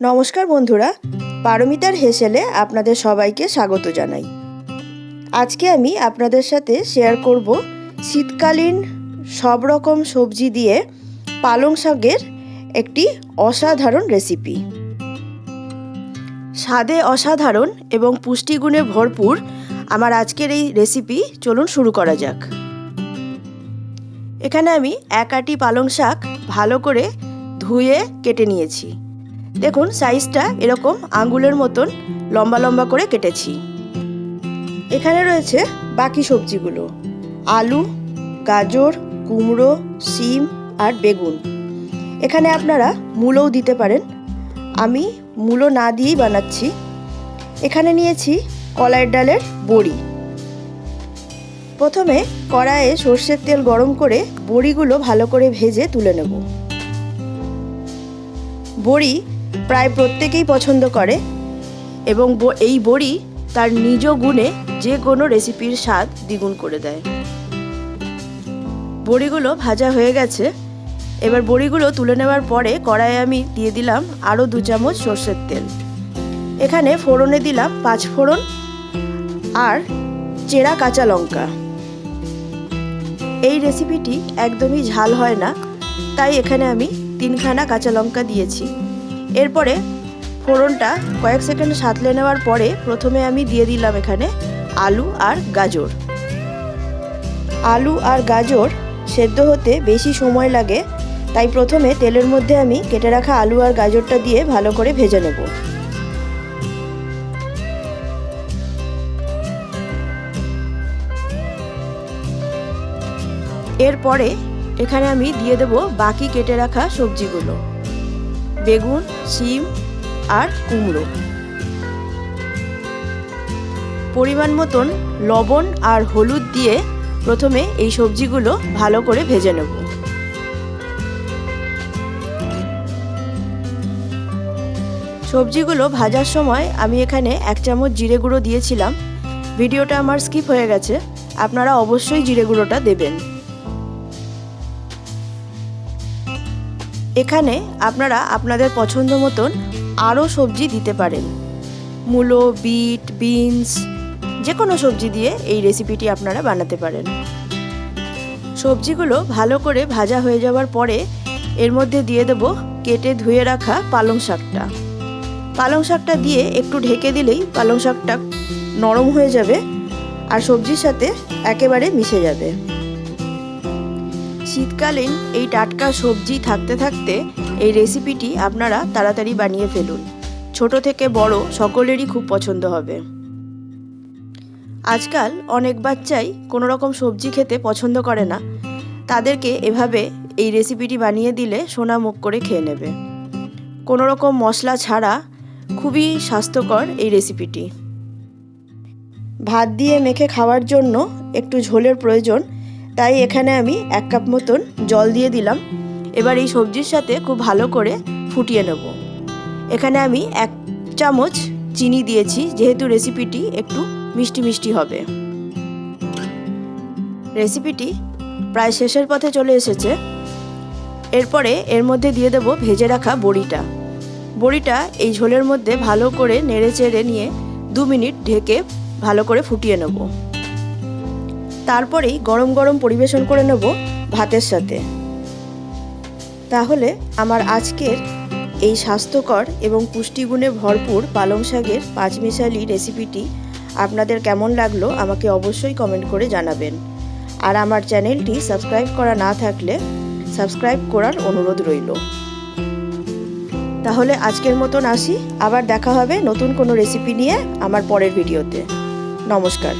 নমস্কার বন্ধুরা, পারমিতার হেসেলে আপনাদের সবাইকে স্বাগত জানাই। আজকে আমি আপনাদের সাথে শেয়ার করব শীতকালীন সব রকম সবজি দিয়ে পালং শাকের একটি অসাধারণ রেসিপি স্বাদে অসাধারণ এবং পুষ্টিগুণে ভরপুর আমার আজকের এই রেসিপি চলুন শুরু করা যাক। এখানে আমি এক আটি পালং শাক ভালো করে ধুয়ে কেটে নিয়েছি। দেখুন সাইজটা এরকম আঙ্গুলের মতন লম্বা লম্বা করে কেটেছি। এখানে রয়েছে বাকি সবজিগুলো। আলু, গাজর, কুমড়ো সিম আর বেগুন। এখানে আপনারা মূলও দিতে পারেন। আমি মূলো না দিয়েই বানাচ্ছি। এখানে নিয়েছি কলাইয়ের ডালের বড়ি। প্রথমে কড়াইয়ে সর্ষের তেল গরম করে বড়িগুলো ভালো করে ভেজে তুলে নেব। বড়ি প্রায় প্রত্যেকেই পছন্দ করে এবং এই বড়ি তার নিজ গুণে যে কোনো রেসিপির স্বাদ দ্বিগুণ করে দেয়। বড়িগুলো ভাজা হয়ে গেছে। এবার বড়িগুলো তুলে নেওয়ার পরে কড়াইয়ে আমি দিয়ে দিলাম আরও দু চামচ সর্ষের তেল। এখানে ফোড়নে দিলাম পাঁচ ফোড়ন আর চেরা কাঁচা লঙ্কা। এই রেসিপিটি একদমই ঝাল হয় না, তাই এখানে আমি তিনখানা কাঁচা লঙ্কা দিয়েছি। এরপরে ফোড়নটা কয়েক সেকেন্ড সাঁতলে নেওয়ার পরে প্রথমে আমি দিয়ে দিলাম এখানে আলু আর গাজর। আলু আর গাজর সেদ্ধ হতে বেশি সময় লাগে, তাই প্রথমে তেলের মধ্যে আমি কেটে রাখা আলু আর গাজরটা দিয়ে ভালো করে ভেজে নেব। এরপরে এখানে আমি দিয়ে দেব বাকি কেটে রাখা সবজিগুলো। বেগুন, শিম আর কুমড়ো। পরিমাণ মতন লবণ আর হলুদ দিয়ে প্রথমে এই সবজিগুলো ভালো করে ভেজে নেব। সবজিগুলো ভাজার সময় আমি এখানে এক চামচ জিরে গুঁড়ো দিয়েছিলাম। ভিডিওটা আমার স্কিপ হয়ে গেছে, আপনারা অবশ্যই জিরে গুঁড়োটা দেবেন। এখানে আপনারা আপনাদের পছন্দ মতন আরও সবজি দিতে পারেন। মূলো, বিট, বিনস যে কোনো সবজি দিয়ে এই রেসিপিটি আপনারা বানাতে পারেন। সবজিগুলো ভালো করে ভাজা হয়ে যাওয়ার পরে এর মধ্যে দিয়ে দেব কেটে ধুয়ে রাখা পালং শাকটা। পালং শাকটা দিয়ে একটু ঢেকে দিলেই পালং শাকটা নরম হয়ে যাবে আর সবজির সাথে একেবারে মিশে যাবে। শীতকালীন এই টাটকা সবজি থাকতে থাকতে এই রেসিপিটি আপনারা তাড়াতাড়ি বানিয়ে ফেলুন। ছোট থেকে বড় সকলেরই খুব পছন্দ হবে। আজকাল অনেক বাচ্চাই কোনো রকম সবজি খেতে পছন্দ করে না। তাদেরকে এভাবে এই রেসিপিটি বানিয়ে দিলে সোনা মুখ করে খেয়ে নেবে। কোনো রকম মশলা ছাড়া খুবই স্বাস্থ্যকর এই রেসিপিটি ভাত দিয়ে মেখে খাওয়ার জন্য একটু ঝোলের প্রয়োজন তাই এখানে আমি এক কাপ মতন জল দিয়ে দিলাম। এবার এই সবজির সাথে খুব ভালো করে ফুটিয়ে নেব। এখানে আমি এক চামচ চিনি দিয়েছি, যেহেতু রেসিপিটি একটু মিষ্টি মিষ্টি হবে। রেসিপিটি প্রায় শেষের পথে চলে এসেছে। এরপরে এর মধ্যে দিয়ে দেব ভেজে রাখা বড়িটা। বড়িটা এই ঝোলের মধ্যে ভালো করে নেড়ে চেড়ে নিয়ে দু মিনিট ঢেকে ভালো করে ফুটিয়ে নেব। তারপরেই গরম গরম পরিবেশন করে নেব ভাতের সাথে। তাহলে আমার আজকের এই স্বাস্থ্যকর এবং পুষ্টিগুণে ভরপুর পালং শাকের পাঁচমিশালি রেসিপিটি আপনাদের কেমন লাগল আমাকে অবশ্যই কমেন্ট করে জানাবেন। আর আমার চ্যানেলটি সাবস্ক্রাইব করা না থাকলে সাবস্ক্রাইব করার অনুরোধ রইল। তাহলে আজকের মতন আসি, আবার দেখা হবে নতুন কোনো রেসিপি নিয়ে আমার পরের ভিডিওতে। নমস্কার।